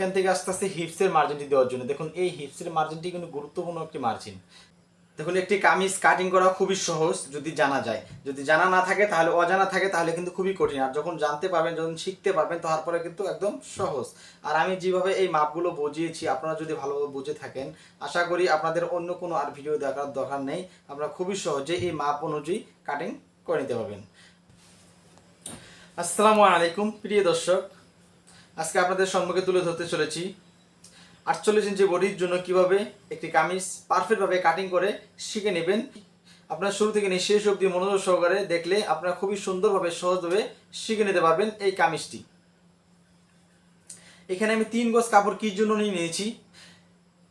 এখান থেকে আস্তে আস্তে হিপসের মার্জিনটি দেওয়ার জন্য। দেখুন, এই হিপসের মার্জিনটি কিন্তু গুরুত্বপূর্ণ একটি মার্জিন দেখুন, একটি কামিজ কাটিং করা খুবই সহজ, যদি জানা যায়। যদি জানা না থাকে, তাহলে অজানা থাকে, তাহলে কিন্তু খুবই কঠিন। আর যখন জানতে পারবেন, যখন শিখতে পারবেন, তারপরে কিন্তু একদম সহজ। আর আমি যেভাবে এই মাপগুলো বুঝিয়েছি, আপনারা যদি ভালোভাবে বুঝে থাকেন, আশা করি আপনাদের অন্য কোনো আর ভিডিও দেখার দরকার নেই। আপনারা খুবই সহজে এই মাপ অনুযায়ী কাটিং করে নিতে পারবেন। আসসালামু আলাইকুম, প্রিয় দর্শক। আজকে আপনাদের সম্মুখে তুলে ধরতে চলেছি। আটচল্লিশ ইঞ্চি বডির জন্য কীভাবে একটি কামিজ পারফেক্টভাবে কাটিং করে শিখে নেবেন, আপনার শুরু থেকে নিয়ে শেষ অবধি মনোযোগ সহকারে দেখলে আপনারা খুবই সুন্দরভাবে সহজভাবে শিখে নিতে পারবেন এই কামিজটি। এখানে আমি তিন গজ কাপড় কি জন্য নিয়ে নিয়েছি?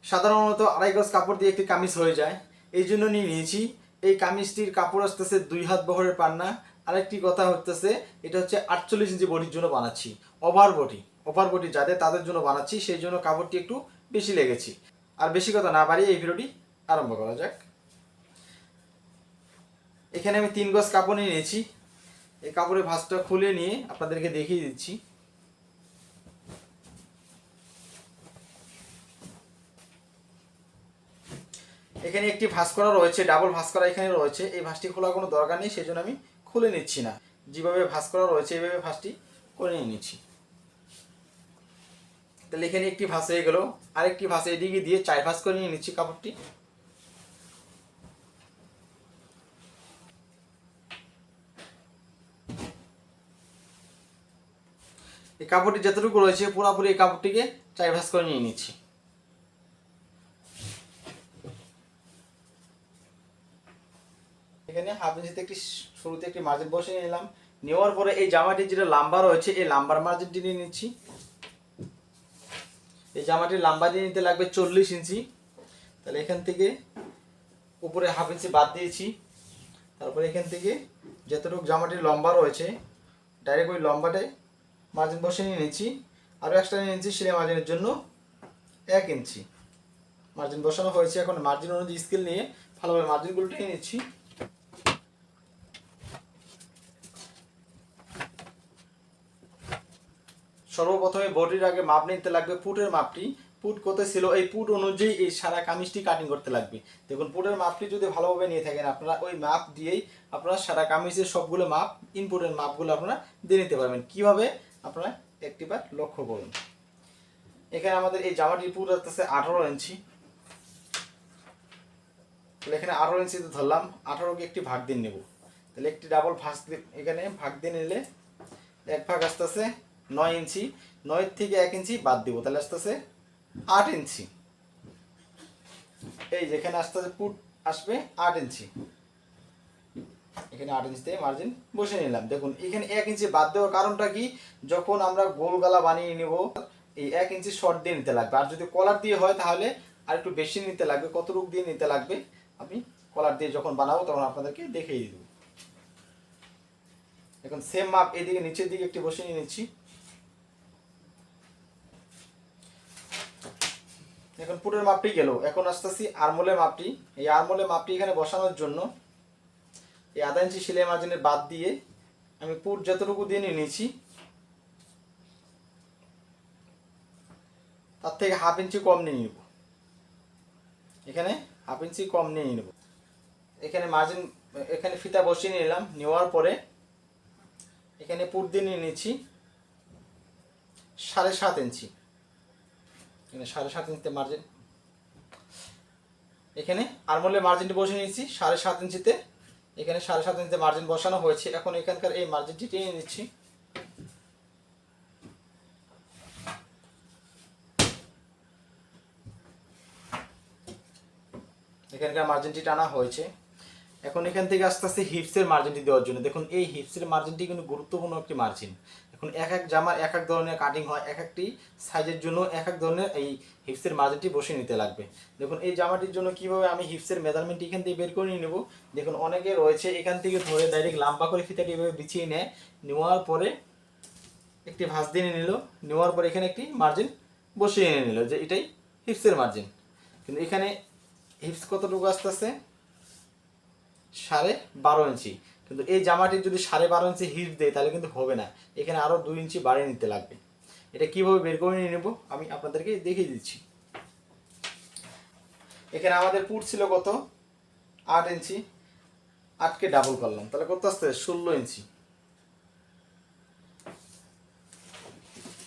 সাধারণত আড়াই গজ কাপড় দিয়ে একটি কামিজ হয়ে যায়। এই জন্য নিয়ে নিয়েছি। এই কামিজটির কাপড় আসতেছে দুই হাত বহরের পান্না। আরেকটি কথা হচ্ছে, এটা হচ্ছে আটচল্লিশ ইঞ্চি বডির জন্য বানাচ্ছি, ওভার বডি। ওভার বডি যাদের, তাদের জন্য বানাচ্ছি, সেই জন্য কাপড়টি একটু বেশি লেগেছি। আর বেশি কথা না বাড়িয়ে এই ভিডিওটি আরম্ভ করা যাক। এখানে আমি তিন গজ কাপড় নিয়ে নিয়েছি। এই কাপড়ের ভাঁজটা খুলে নিয়ে আপনাদেরকে দেখিয়ে দিচ্ছি। এখানে একটি ভাঁজ করা রয়েছে, ডাবল ভাঁজ করা এখানে রয়েছে। এই ভাঁজটি খোলার কোনো দরকার নেই, সেই জন্য আমি খুলে নিচ্ছি না। যেভাবে ভাঁজ করা রয়েছে, এইভাবে ভাঁজটি করে নিয়ে নিচ্ছি। তাহলে এখানে একটি ভাঁজ হয়ে গেল। আরেকটি ভাঁজ এদিকে দিয়ে চার ভাঁজ করে নিয়ে নিচ্ছি কাপড়টি। এই কাপড়টি যতটুকু রয়েছে পুরোপুরি এই কাপড়টিকে চার ভাঁজ করে নিয়ে নিচ্ছি। এখানে হাফ ইঞ্চিতে একটি শুরুতে একটি মার্জিন বসিয়ে নিলাম। নেওয়ার পরে এই জামাটির যেটা লাম্বা রয়েছে, এই লাম্বার মার্জিনটি নিয়ে নিচ্ছি। এই জামাটির লাম্বা দিয়ে নিতে লাগবে চল্লিশ ইঞ্চি। তাহলে এখান থেকে উপরে হাফ ইঞ্চি বাদ দিয়েছি। তারপরে এখান থেকে যতটুকু জামাটির লম্বা রয়েছে ডাইরেক্ট ওই লম্বাটায় মার্জিন বসে নিয়ে নিচ্ছি। আরও এক্সট্রা নিয়ে নিচ্ছি সেলাই মার্জিনের জন্য এক ইঞ্চি। মার্জিন বসানো হয়েছে এখন। মার্জিন অনুযায়ী স্কেল নিয়ে ভালোভাবে মার্জিনগুলো টেনে নিচ্ছি। সর্বপ্রথমে বডির আগে মাপ নিতে লাগবে, পুটের মাপটি। পুট কত ছিল? এই পুট অনুযায়ী এই সারা কামিজটি কাটিং করতে লাগবে। দেখুন, পুটের মাপটি যদি ভালোভাবে নিয়ে থাকেন, আপনারা ওই মাপ দিয়েই আপনারা সারা কামিজের সবগুলো মাপ ইনপুটের মাপগুলো আপনারা দিয়ে নিতে পারবেন। কীভাবে? আপনারা একটিবার লক্ষ্য করুন। এখানে আমাদের এই জামাটির পুট আসতেছে আঠারো ইঞ্চি। তাহলে এখানে আঠারো ইঞ্চিতে ধরলাম, আঠারোকে একটি ভাগ দিয়ে নেব। তাহলে একটি ডাবল ভাগ এখানে ভাগ দিয়ে নিলে এক ভাগ আসতেছে নয় ইঞ্চি, নয় থেকে এক ইঞ্চি বাদ দিব। তাহলে আসতেছে আট ইঞ্চি। এই যেখানে আসতেছে পুট আসবে আট ইঞ্চি। এখানে আট ইঞ্চি থেকে মার্জিন বসে নিলাম। দেখুন, এখানে এক ইঞ্চি বাদ দেওয়ার কারণটা কি? যখন আমরা গোল গলা বানিয়ে নিব, এই এক ইঞ্চি শর্ট দিয়ে নিতে লাগবে। আর যদি কলার দিয়ে হয় তাহলে আর একটু বেশি নিতে লাগবে কত রূপ দিয়ে নিতে লাগবে? আমি কলার দিয়ে যখন বানাবো তখন আপনাদেরকে দেখিয়ে দেবো। এখন সেম মাপ এদিকে, নিচের দিকে একটি বসে নিয়ে নিচ্ছি। এখন পুটের মাপটি গেল। এখন আসতেছি আরমোলের মাপটি। এই আরমোলের মাপটি এখানে বসানোর জন্য এই আধা ইঞ্চি সেলাই মার্জিনের বাদ দিয়ে আমি পুট যতটুকু দিয়ে নিয়ে নিয়েছি, তার থেকে হাফ ইঞ্চি কম নিয়ে নিব। এখানে হাফ ইঞ্চি কম নিয়ে নেব। এখানে মার্জিন, এখানে ফিতা বসিয়ে নিলাম নেওয়ার পরে এখানে পুট দিয়ে নিয়ে নিচ্ছি সাড়ে সাত ইঞ্চি। এখানে সাড়ে সাত ইঞ্চিতে মার্জিন এখানে আরমোলের মার্জিনটি বসে নিয়েছি, সাড়ে সাত ইঞ্চিতে। এখানে সাড়ে সাত ইঞ্চিতে মার্জিন বসানো হয়েছে। এখন এখানকার এই মার্জিনটি টেনে নিচ্ছি। এখানকার মার্জিনটি টানা হয়েছে। এখন এখান থেকে আস্তে আস্তে হিপসের মার্জিনটি দেওয়ার জন্য। দেখুন, এই হিপসের মার্জিনটি কিন্তু গুরুত্বপূর্ণ একটি মার্জিন এখন এক এক জামার এক এক ধরনের কাটিং হয়, এক একটি সাইজের জন্য এক এক ধরনের এই হিপসের মার্জিনটি বসে নিতে লাগবে। দেখুন, এই জামাটির জন্য কীভাবে আমি হিপসের মেজারমেন্ট এখান থেকে বের করে নেব? দেখুন, অনেকে রয়েছে এখান থেকে ধরে ডাইরেক্ট লাম্বা করে ফিতাটি এভাবে বিছিয়ে নেয়। নেওয়ার পরে একটি ভাঁজ দিয়ে নিল। নেওয়ার পরে এখানে একটি মার্জিন বসিয়ে এনে নিল যে এটাই হিপসের মার্জিন কিন্তু এখানে হিপস কতটুকু আসতেছে? সাড়ে বারো ইঞ্চি। কিন্তু এই জামাটির যদি সাড়ে বারো ইঞ্চি হিট দেয়, তাহলে কিন্তু হবে না। এখানে আরও দুই ইঞ্চি বাড়িয়ে নিতে লাগবে। এটা কীভাবে বের করে নিয়ে নেব, আমি আপনাদেরকে দেখিয়ে দিচ্ছি। এখানে আমাদের পুট ছিল কত? আট ইঞ্চি। আটকে ডাবল করলাম। তাহলে কত আসতে ষোলো ইঞ্চি।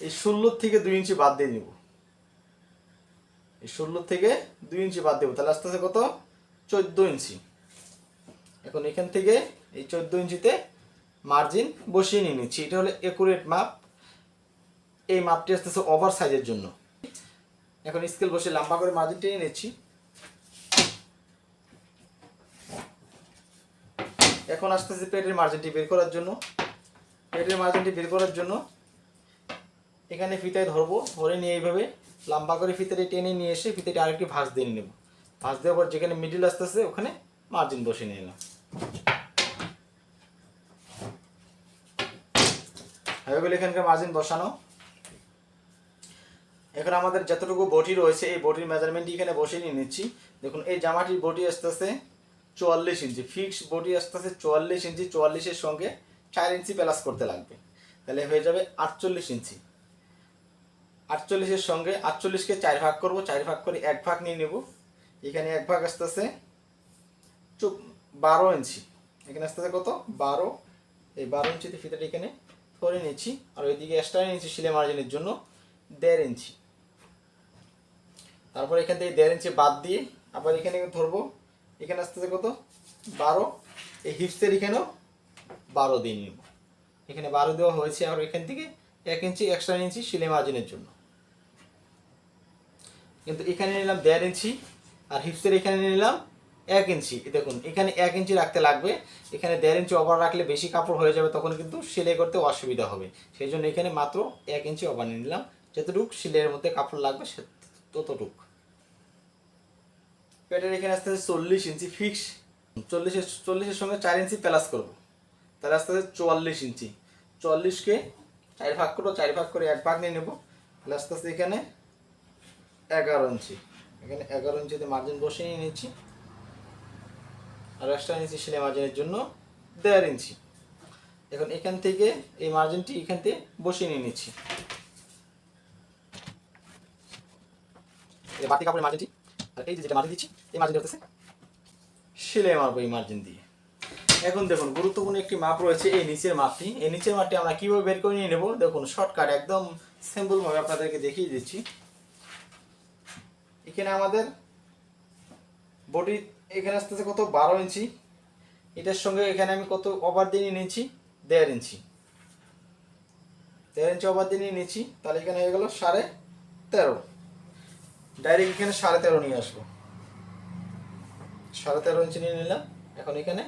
এই ষোলোর থেকে দুই ইঞ্চি বাদ দিয়ে নিব। এই ষোলোর থেকে দুই ইঞ্চি বাদ দেবো। তাহলে আস্তে আস্তে কত? চোদ্দ ইঞ্চি। এখন এখান থেকে এই চোদ্দ ইঞ্চিতে মার্জিন বসিয়ে নিয়ে নিচ্ছি। এটা হলো একুরেট মাপ এই মাপটি আসতেছে ওভার সাইজের জন্য। এখন স্কেল বসে লম্বা করে মার্জিন টেনে নিচ্ছি। এখন আসতেছে পেটের মার্জিনটি বের করার জন্য। পেটের মার্জিনটি বের করার জন্য এখানে ফিতায় ধরবো, ধরে নিয়ে এইভাবে লম্বা করে ফিতাটি টেনে নিয়ে এসে ফিতাটি আরেকটি ভাঁজ দিয়ে নেব। ভাঁজ দেওয়ার পর যেখানে মিডিল আসতেছে, ওখানে মার্জিন বসে নিয়ে এলাম। হয়ে এখানকার মার্জিন বসানো। এখন আমাদের যতটুকু বটি রয়েছে, এই বটির মেজারমেন্টটি এখানে বসিয়ে নিয়ে নিচ্ছি। দেখুন, এই জামাটির বটি আসতেছে চুয়াল্লিশ ইঞ্চি ফিক্স বডি আসতেছে চুয়াল্লিশ ইঞ্চি, চুয়াল্লিশের সঙ্গে চার ইঞ্চি প্লাস করতে লাগবে। তাহলে হয়ে যাবে আটচল্লিশ ইঞ্চি। আটচল্লিশের সঙ্গে আটচল্লিশকে চার ভাগ করব, চার ভাগ করে এক ভাগ নিয়ে নেব। এখানে এক ভাগ আসতেছে চুপ, বারো ইঞ্চি। এখানে আসতেছে কত? বারো। এই বারো ইঞ্চিতে ফিতাটা এখানে ধরে নিচ্ছি। আর ওইদিকে এক্সট্রা নিচ্ছি সিলে মার্জিনের জন্য দেড় ইঞ্চি। তারপর এখান থেকে দেড় ইঞ্চি বাদ দিয়ে আবার এখানে ধরবো। এখানে আসতেছে কত? বারো। এই হিপসের এখানেও বারো দিয়ে নিব। এখানে বারো দেওয়া হয়েছে আর এখান থেকে এক ইঞ্চি এক্সট্রা ইঞ্চি সিলে মার্জিনের জন্য। কিন্তু এখানে নিলাম দেড় ইঞ্চি আর হিপসের এখানে নিলাম এক ইঞ্চি। দেখুন, এখানে এক ইঞ্চি রাখতে লাগবে। এখানে দেড় ইঞ্চি ওভার রাখলে বেশি কাপড় হয়ে যাবে, তখন কিন্তু সেলাই করতে অসুবিধা হবে। সেই জন্য এখানে মাত্র এক ইঞ্চি ওভার নিয়ে নিলাম। যতটুক সিলের মধ্যে কাপড় লাগবে, সে ততটুক। পেটের এখানে আসতে চল্লিশ ইঞ্চি ফিক্স চল্লিশের চল্লিশের সঙ্গে চার ইঞ্চি প্লাস করব। তাহলে আসতে চুয়াল্লিশ ইঞ্চি। চুয়াল্লিশকে চার ভাগ করব, চার ভাগ করে এক ভাগ নিয়ে নেব। তাহলে আস্তে আস্তে এখানে এগারো ইঞ্চি। এখানে এগারো ইঞ্চিতে মার্জিন বসিয়ে নিয়ে নিচ্ছি আর এক্সট্রা নিচ্ছি সেলাই মার্জিনের জন্য দেড় ইঞ্চি এখন এখান থেকে এই মার্জিনটি এখান থেকে বসিয়ে নিয়ে নিচ্ছি। বাড়তি কাপড়ের মার্জিনটি আর এই যেটা মার্জিন দিচ্ছি, এই মার্জিন হতেছে সেলাই মারবো এই মার্জিন দিয়ে। এখন দেখুন, গুরুত্বপূর্ণ একটি মাপ রয়েছে এই নিচের মাপটি এই নিচের মাপটি আমরা কীভাবে বের করে নিয়ে নেব? দেখুন শর্টকাট একদম সিম্পল ভাবে আপনাদেরকে দেখিয়ে দিচ্ছি। এখানে আমাদের বডি এখানে আসতেছে কত? বারো ইঞ্চি। এটার সঙ্গে এখানে আমি কত? ওভার দিয়ে নিয়ে নিয়েছি, দেড় ইঞ্চি। দেড় ইঞ্চি ওভার দিয়ে নিয়ে নিয়েছি, তাহলে এখানে হয়ে গেল সাড়ে তেরো। ডাইরেক্ট এখানে সাড়ে তেরো নিয়ে আসব। সাড়ে তেরো ইঞ্চি নিয়ে নিলাম, এখন এখানে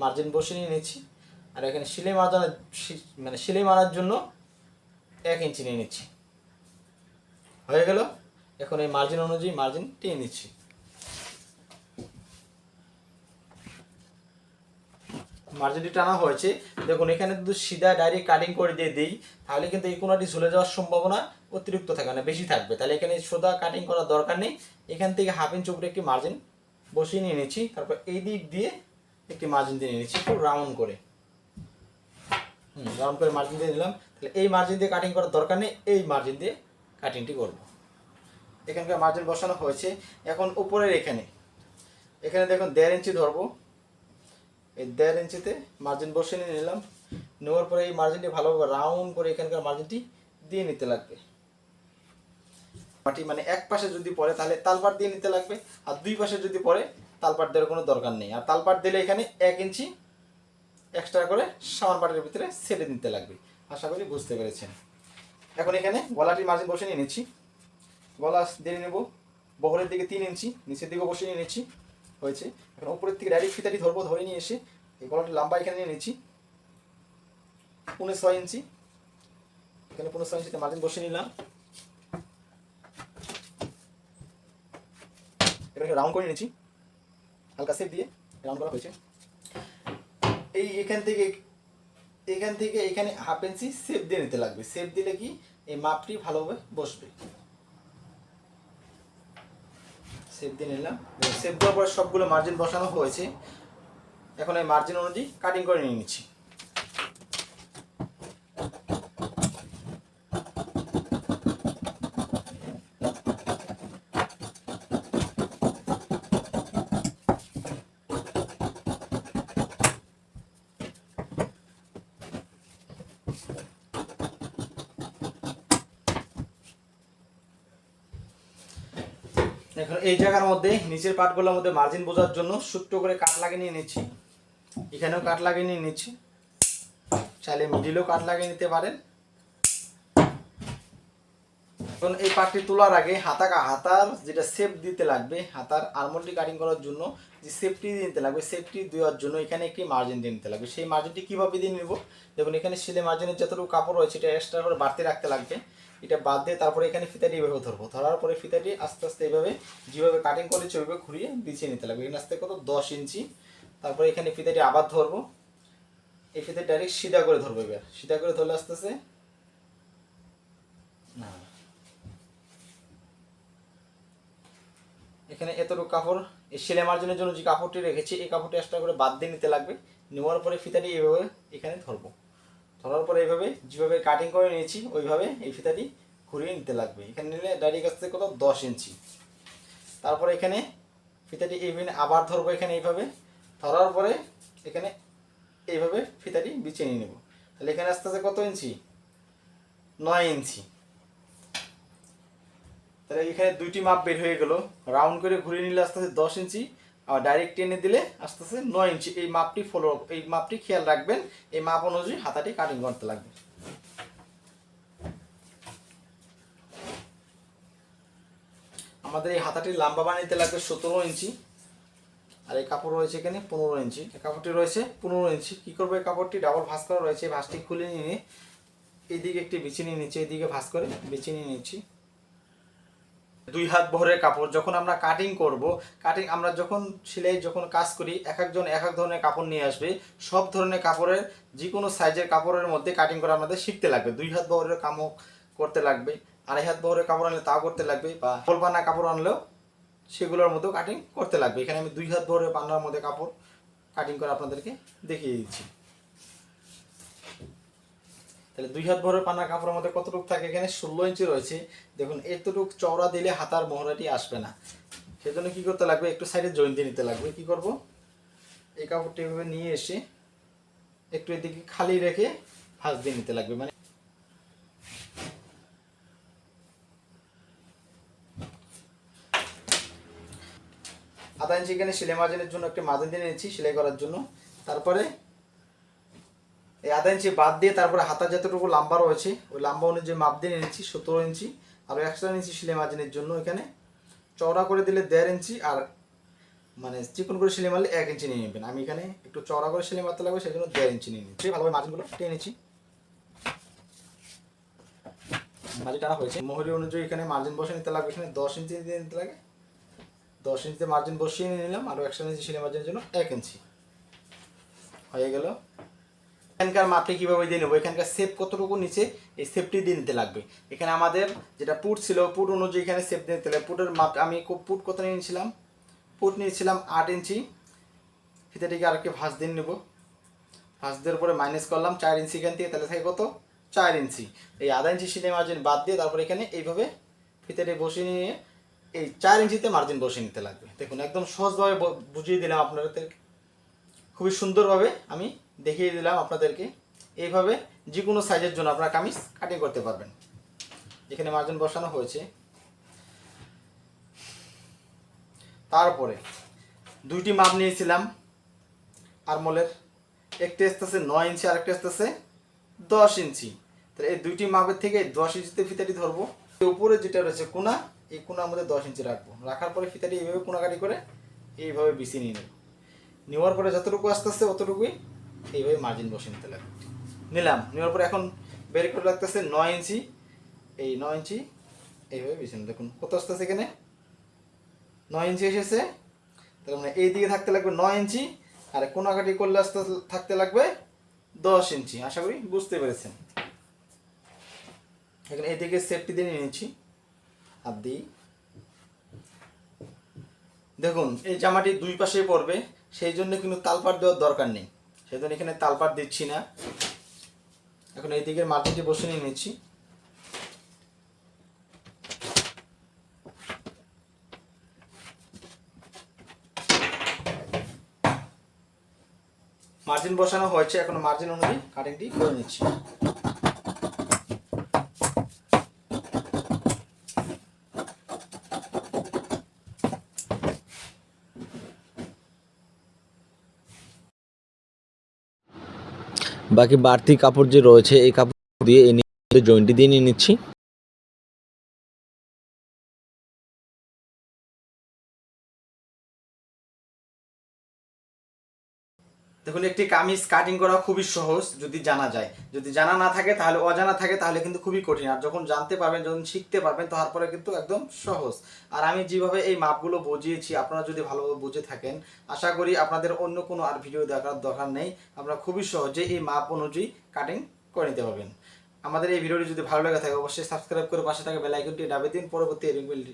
মার্জিন বসে নিয়ে নিচ্ছি আর এখানে সিলাই মারানোর মানে সিলাই মারার জন্য এক ইঞ্চি নিয়ে নিচ্ছি। হয়ে গেল, এখন এই মার্জিন অনুযায়ী মার্জিন টেনে নিচ্ছি। মার্জিনটি টানা হয়েছে। দেখুন, এখানে যদি সিধা ডাইরেক্ট কাটিং করে দিয়ে দিই, তাহলে কিন্তু এই কোনাটি ঝুলে যাওয়ার সম্ভাবনা অতিরিক্ত থাকে না, বেশি থাকবে। তাহলে এখানে সোদা কাটিং করার দরকার নেই। এখান থেকে হাফ ইঞ্চ উপরে একটি মার্জিন বসিয়ে নিয়ে নিচ্ছি। তারপর এই দিক দিয়ে একটি মার্জিন দিয়ে নিয়ে নিচ্ছি, একটু রাউন্ড করে। হুম রাউন্ড করে মার্জিন দিয়ে নিলাম। তাহলে এই মার্জিন দিয়ে কাটিং করার দরকার নেই, এই মার্জিন দিয়ে কাটিংটি করব। এখানকার মার্জিন বসানো হয়েছে। এখন উপরের এখানে এখানে দেখুন দেড় ইঞ্চি ধরবো। এই দেড় ইঞ্চিতে মার্জিন বসিয়ে নিয়ে নিলাম। নেওয়ার পরে এই মার্জিনটি ভালোভাবে রাউন্ড করে এখানকার মার্জিনটি দিয়ে নিতে লাগবে। মাটি মানে এক পাশে যদি পড়ে তাহলে তালপাট দিয়ে নিতে লাগবে, আর দুই পাশে যদি পড়ে তালপাট দেওয়ার কোনো দরকার নেই। আর তালপাট দিলে এখানে এক ইঞ্চি এক্সট্রা করে সামান পাটের ভিতরে সেটে নিতে লাগবে। আশা করি বুঝতে পেরেছেন। এখন এখানে গলাটির মার্জিন বসে নিয়ে নিচ্ছি। গলা দিয়ে নেব। বহরের দিকে তিন ইঞ্চি, নিচের দিকে বসে নিয়ে নিচ্ছি। হয়েছে। এখন উপরের থেকে ডাইরেক্ট ফিতাটি ধরবো, ধরে নিয়ে এসে এই গলাটি লম্বা এখানে নিয়ে নিচ্ছি পনেরো ছয় ইঞ্চি। এখানে পনেরো ছয় ইঞ্চিতে মার্জিন বসে নিলাম। এটাকে রাউন্ড করে নিয়েছি। হালকা সেপ দিয়ে রাউন্ড করা হয়েছে। এই এখান থেকে এখান থেকে এখানে হাফ ইঞ্চি সেপ দিয়ে নিতে লাগবে। সেপ দিলে কি এই মাপটি ভালোভাবে বসবে। সেপ দিয়ে নিলাম। সেভ দেওয়ার পরে সবগুলো মার্জিন বসানো হয়েছে। এখন এই মার্জিন অনুযায়ী কাটিং করে নিয়ে নিচ্ছি। এখন এই জায়গার মধ্যে, নিচের পার্টগুলোর মধ্যে মার্জিন বোঝার জন্য ছোট্ট করে কাট লাগিয়ে নিয়ে নিচ্ছি। এখানেও কাট লাগিয়ে নিয়ে নিচ্ছি। চাইলে মিডিলেও কাট লাগিয়ে নিতে পারেন। এখন এই পার্টটি তোলার আগে হাতা হাতার যেটা সেফ দিতে লাগবে, হাতার আর্মলটি কাটিং করার জন্য যে সেফটি দিতে লাগবে সেফটি দেওয়ার জন্য এখানে একটি মার্জিন দিয়ে নিতে লাগবে। সেই মার্জিনটি কীভাবে দিয়ে নেব? দেখুন, এখানে সিলে মার্জিনের যতটুকু কাপড় রয়েছে এটা এক্সট্রা করে বাড়তে রাখতে লাগবে। এটা বাদ দিয়ে তারপরে এখানে ফিতাটি এভাবে ধরবো। ধরার পরে ফিতাটি আস্তে আস্তে এভাবে যেভাবে কাটিং করেছে, ওইভাবে ঘুরিয়ে বিছিয়ে নিতে লাগবে। এখানে আস্তে কত দশ ইঞ্চি। তারপরে এখানে ফিতাটি আবার ধরবো। এই ফিতে ডাইরেক্ট সিধা করে ধরবো এবার। সিধা করে ধরলে আস্তে আস্তে না। এখানে এতটুকু কাপড়, এই সেলাই মার্জিনের জন্য যে কাপড়টি রেখেছি, এই কাপড়টি এক্সট্রা করে বাদ দিয়ে নিতে লাগবে। নেওয়ার পরে ফিতাটি এভাবে এখানে ধরবো। ধরার পরে এইভাবে যেভাবে কাটিং করে নিয়েছি, ওইভাবে এই ফিতাটি ঘুরিয়ে নিতে লাগবে। এখানে নিলে ডাইরেক্ট আসতে কত? দশ ইঞ্চি। তারপরে এখানে ফিতাটি এইভাবে আবার ধরবো এখানে এইভাবে। ধরার পরে এখানে এইভাবে ফিতাটি বিছিয়ে নিয়ে নেব। তাহলে এখানে আস্তে আস্তে কত ইঞ্চি? নয় ইঞ্চি। তাহলে এখানে দুইটি মাপ বের হয়ে গেল। রাউন্ড করে ঘুরিয়ে নিলে আস্তে আস্তে দশ ইঞ্চি। আর ডাইরেক্ট টেনে দিলে আস্তে আস্তে নয় ইঞ্চি এই মাপটি ফলো এই মাপটি খেয়াল রাখবেন, এই মাপ অনুযায়ী হাতাটি কাটিং করতে লাগবে। আমাদের এই হাতাটি লম্বা বানাইতে লাগবে সতেরো ইঞ্চি আর এই কাপড় রয়েছে এখানে পনেরো ইঞ্চি এই কাপড়টি রয়েছে পনেরো ইঞ্চি কী করব এই কাপড়টি? ডাবল ভাঁজ করা রয়েছে এই ভাঁজটি খুলে নিয়ে এইদিকে একটি বিছে নিয়ে নিচ্ছি এইদিকে ভাঁজ করে বিছে নিয়ে নিচ্ছি। দুই হাত ভরের কাপড়, যখন আমরা কাটিং করব কাটিং আমরা যখন সেলাই যখন কাজ করি, এক একজন এক এক ধরনের কাপড় নিয়ে আসবে। সব ধরনের কাপড়ের যে কোনো সাইজের কাপড়ের মধ্যে কাটিং করা আমাদের শিখতে লাগবে। দুই হাত ভরের কামও করতে লাগবে, আড়াই হাত বহরের কাপড় আনলে তাও করতে লাগবে, বা ফুলপানা কাপড় আনলেও সেগুলোর মধ্যেও কাটিং করতে লাগবে। এখানে আমি দুই হাত বহরের পান্নার মধ্যে কাপড় কাটিং করে আপনাদেরকে দেখিয়ে দিচ্ছি। তাহলে দুই হাত ভরের পানা কাপড়ের মধ্যে কতটুকু থাকে এখানে? ষোলো ইঞ্চি রয়েছে। দেখুন, এতটুকু চওড়া দিলে হাতার মহড়াটি আসবে না। সেজন্য কি করতে লাগবে? একটু সাইডে জয়েন নিতে লাগবে। কি করব? এই কাপড়টি এভাবে নিয়ে এসে একটু এদিকে খালি রেখে ফাঁস দিয়ে নিতে লাগবে। মানে আধা ইঞ্চি এখানে সেলাই মার্জিনের জন্য একটা মার্জিন দিয়ে নিয়েছি, সেলাই করার জন্য। তারপরে এই আধা ইঞ্চি বাদ দিয়ে তারপরে হাতা যতটুকু লম্বা রয়েছে, ওই লম্বা অনুযায়ী মাপ দিয়ে নিয়েছি, সতেরো ইঞ্চি আর এক্সট্রা ইঞ্চি সেলাই মার্জিনের জন্য এখানে। চওড়া করে দিলে দেড় ইঞ্চি আর মানে চিকন করে সেলাই মারলে এক ইঞ্চি নিয়ে নেবেন। আমি এখানে একটু চওড়া করে সেলাই মারতে লাগবে সেই জন্য দেড় ইঞ্চি নিয়ে নিচ্ছি। ভালোভাবে মার্জিনগুলো টেনে নিচ্ছি। মাঝে টানা হয়েছে। মোহরি অনুযায়ী এখানে মার্জিন বসে নিতে লাগবে। এখানে দশ ইঞ্চি দিয়ে নিতে লাগে। দশ ইঞ্চিতে মার্জিন বসিয়ে নিয়ে নিলাম, আরও একশো ইঞ্চি সেলাই মার্জিনের জন্য এক ইঞ্চি। হয়ে গেল। এখানকার মাপটি কীভাবে দিয়ে নেব? এখানকার সেপ কতটুকু নিচে? এই সেপটি দিয়ে নিতে লাগবে। এখানে আমাদের যেটা পুট ছিল পুট অনুযায়ী এখানে সেপ দিয়ে নিতে লাগবে। পুটের মাপ, আমি পুট কত নিয়েছিলাম? পুট নিয়েছিলাম আট ইঞ্চি। ফিতাটিকে আর কি ভাঁজ দিয়ে নেব। ভাঁজ দেওয়ার পরে মাইনাস করলাম চার ইঞ্চি এখান থেকে, তাহলে থাকে কত? চার ইঞ্চি। এই আধা ইঞ্চি সিলাই মার্জিন বাদ দিয়ে তারপরে এখানে এইভাবে ফিতেটি বসিয়ে নিয়ে এই চার ইঞ্চিতে মার্জিন বসিয়ে নিতে লাগবে। দেখুন, একদম সহজভাবে বুঝিয়ে দিলাম আপনাদের খুবই সুন্দরভাবে আমি দেখিয়ে দিলাম আপনাদেরকে। এইভাবে যে কোনো সাইজের জন্য আপনারা কামিজ কাটিং করতে পারবেন। এখানে মার্জিন বসানো হয়েছে। তারপরে দুইটি মাপ নিয়েছিলাম। আরমোলের একটি আসতেছে নয় ইঞ্চি আর একটা আসতেছে দশ ইঞ্চি। তাহলে এই দুইটি মাপের থেকে দশ ইঞ্চিতে ফিতাটি ধরবো। উপরে যেটা রয়েছে কোনা, এই কোনার মধ্যে দশ ইঞ্চি রাখব। রাখার পরে ফিতাটি এইভাবে কোনাকাটি করে এইভাবে বিছিয়ে নিয়ে নেব। নেওয়ার পরে যতটুকু আস্তে আস্তে অতটুকুই এইভাবে মার্জিন বসে নিতে লাগবে নিলাম, নেওয়ার পরে এখন বের করে লাগতেছে নয় ইঞ্চি। এই নয় ইঞ্চি এইভাবে বিছিয়ে নিলাম। দেখুন, কত আসতেছে এখানে? নয় ইঞ্চি এসেছে। তার মানে এই দিকে থাকতে লাগবে নয় ইঞ্চি, আর কোনাকাটি করলে আস্তে থাকতে লাগবে দশ ইঞ্চি। আশা করি বুঝতে পেরেছেন। এখানে এইদিকে সেফটি দিয়ে নিয়ে নিচ্ছি। হাত দিই। দেখুন, এই জামাটি দুই পাশে পড়বে, সেই জন্য কিন্তু তালপাট দেওয়ার দরকার নেই। এখানে তালপাট দিচ্ছি না। এখন এই দিকের মাটিটি বসে নিয়ে নিচ্ছি। মার্জিন বসানো হয়েছে, এখন মার্জিন অনুযায়ী কাটিংটি করে নিচ্ছি। বাকি বাড়তি কাপড় যে রয়েছে এই কাপড় দিয়ে এই জয়েন্টটি দিয়ে নিয়ে নিচ্ছি। দেখুন, একটি কামিজ কাটিং করা খুবই সহজ যদি জানা যায়। যদি জানা না থাকে, তাহলে অজানা থাকে, তাহলে কিন্তু খুবই কঠিন। আর যখন জানতে পারবেন, যখন শিখতে পারবেন তারপরে কিন্তু একদম সহজ। আর আমি যেভাবে এই মাপগুলো বুঝিয়েছি, আপনারা যদি ভালোভাবে বুঝে থাকেন, আশা করি আপনাদের অন্য কোনো আর ভিডিও দেখার দরকার নেই। আপনারা খুবই সহজে এই মাপ অনুযায়ী কাটিং করে নিতে পারবেন। আমাদের এই ভিডিওটি যদি ভালো লেগে থাকে, অবশ্যই সাবস্ক্রাইব করে পাশে থাকা বেল আইকনটি ডাবে দিন। পরবর্তী